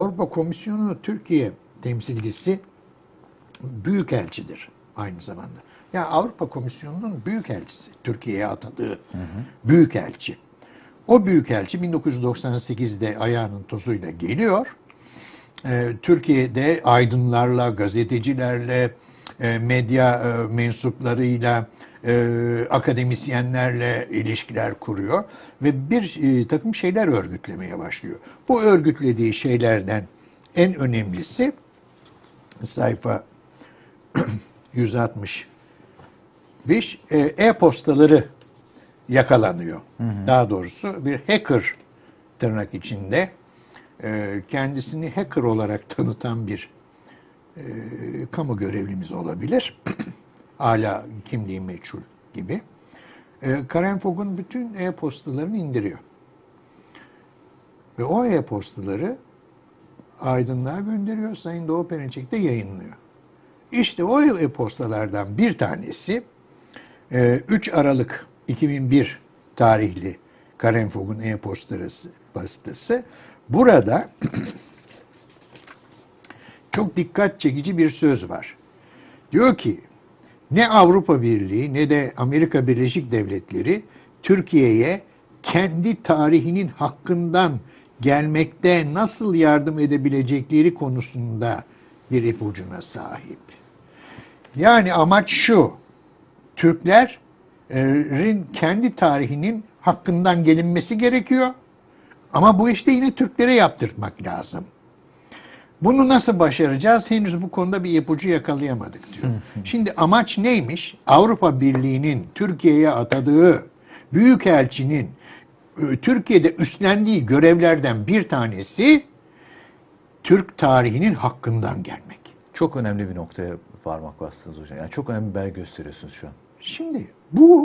Avrupa Komisyonu Türkiye temsilcisi büyükelçidir aynı zamanda. Yani Avrupa Komisyonu'nun büyükelçisi, Türkiye'ye atadığı büyükelçi. O büyükelçi 1998'de ayağının tozuyla geliyor. Ee, Türkiye'de aydınlarla, gazetecilerle, e, medya e, mensuplarıyla, e, akademisyenlerle ilişkiler kuruyor ve bir e, takım şeyler örgütlemeye başlıyor. Bu örgütlediği şeylerden en önemlisi sayfa 160 bir e, e-postaları yakalanıyor. Daha doğrusu bir hacker tırnak içinde e, kendisini hacker olarak tanıtan bir e, kamu görevlimiz olabilir. Hala kimliği meçhul gibi. E, Karen Fogg'un bütün e-postalarını indiriyor. Ve o e-postaları aydınlığa gönderiyor. Sayın Doğu Perinçek de yayınlıyor. İşte o e-postalardan bir tanesi e, 3 Aralık 2001 tarihli Karen Fogg'un e-postası pastası. Burada çok dikkat çekici bir söz var. Diyor ki ne Avrupa Birliği ne de Amerika Birleşik Devletleri Türkiye'ye kendi tarihinin hakkından gelmekte nasıl yardım edebilecekleri konusunda bir ipucuna sahip. Yani amaç şu, Türklerin kendi tarihinin hakkından gelinmesi gerekiyor. Ama bu işte yine Türklere yaptırtmak lazım. Bunu nasıl başaracağız? Henüz bu konuda bir ipucu yakalayamadık diyor. Şimdi amaç neymiş? Avrupa Birliği'nin Türkiye'ye atadığı büyükelçinin e, Türkiye'de üstlendiği görevlerden bir tanesi Türk tarihinin hakkından gelmek. Çok önemli bir noktaya varmak bastınız hocam. Yani çok önemli bir belge gösteriyorsunuz şu an. Şimdi bu